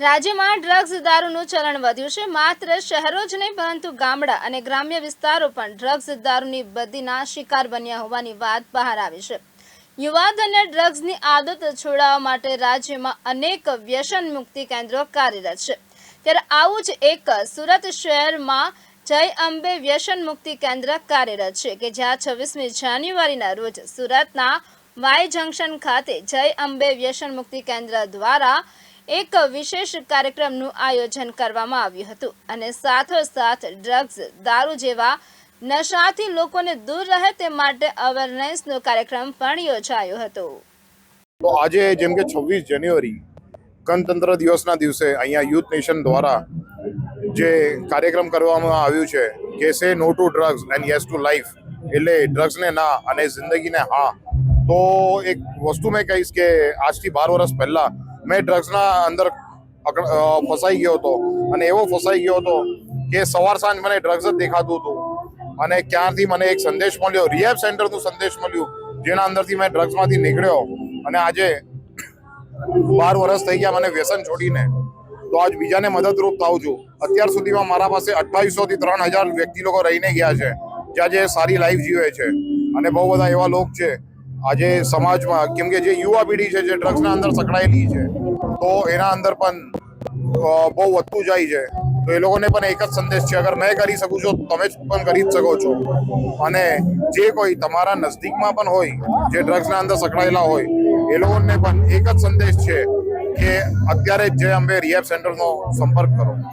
રાજ્યમાં ડ્રગ્સ દારૂનું ચલણ વધ્યું છે. માત્ર શહેરો જ નહીં, પરંતુ ગામડા અને ગ્રામ્ય વિસ્તારો પણ ડ્રગ્સ દારૂની બદીના શિકાર બન્યા હોવાની વાત બહાર આવી છે. યુવાધનને ડ્રગ્સની આદત છોડાવવા માટે રાજ્યમાં અનેક વ્યસન મુક્તિ કેન્દ્રો કાર્યરત છે. ત્યારે આવું જ એક સુરત શહેરમાં જય અંબે વ્યસન મુક્તિ કેન્દ્ર કાર્યરત છે કે જ્યાં છવ્વીસમી જાન્યુઆરીના રોજ સુરતના વાય જંકશન ખાતે જય અંબે વ્યસન મુક્તિ કેન્દ્ર દ્વારા એક વિશેષ કાર્યક્રમનું આયોજન કરવામાં આવ્યું હતું અને સાથોસાથ ડ્રગ્સ, દારૂ જેવા નશાથી લોકોને દૂર રહે તે માટે અવેરનેસનો કાર્યક્રમ પણ યોજાયો હતો. તો આજે જેમ કે છવ્વીસ જાન્યુઆરી ગણતંત્ર દિવસના દિવસે અહીંયા યુથ નેશન દ્વારા જે કાર્યક્રમ કરવામાં આવ્યું છે, કે say no to drugs and yes to life, એટલે ડ્રગ્સને ના અને જિંદગીને હા, તો એક વસ્તુ મેં કહીશ કે આજથી બાર વર્ષ પહેલા મેં ડ્રગ્સના અંદર ફસાઈ ગયો હતો. અને એવો ફસાઈ ગયો હતો કે સવાર સાંજ મને ડ્રગ્સ જ દેખાતું હતું. અને ક્યારથી મને એક સંદેશ મળ્યો રિહેબ સેન્ટરનું સંદેશ મળ્યું, જેના અંદરથી મેં ડ્રગ્સમાંથી નીકળ્યો. અને આજે બાર વર્ષ થઈ ગયા મને વ્યસન છોડીને. તો આજ બીજાને મદદરૂપ થાઉં છું. અત્યાર સુધીમાં મારા પાસે અઠ્ઠાવીસોથી ત્રણ હજાર વ્યક્તિ લોકો રહીને ગયા છે, જે આજે સારી લાઈફ જીવે છે. અને બહુ બધા એવા લોક છે આજે સમાજમાં, કેમ કે જે યુવા પેઢી છે, જે ડ્રગ્સના અંદર સંકળાયેલી છે, તો એના અંદર પણ બહુ વધતું જાય છે. તો એ લોકોને પણ એક જ સંદેશ છે, અગર મેં કરી શકું છું, તમે પણ કરી જ શકો છો. અને જે કોઈ તમારા નજદીકમાં પણ હોય, જે ડ્રગ્સના અંદર સંકળાયેલા હોય, એ લોકોને પણ એક જ સંદેશ છે કે અત્યારે જ અંબે રિહેબ સેન્ટરનો સંપર્ક કરો.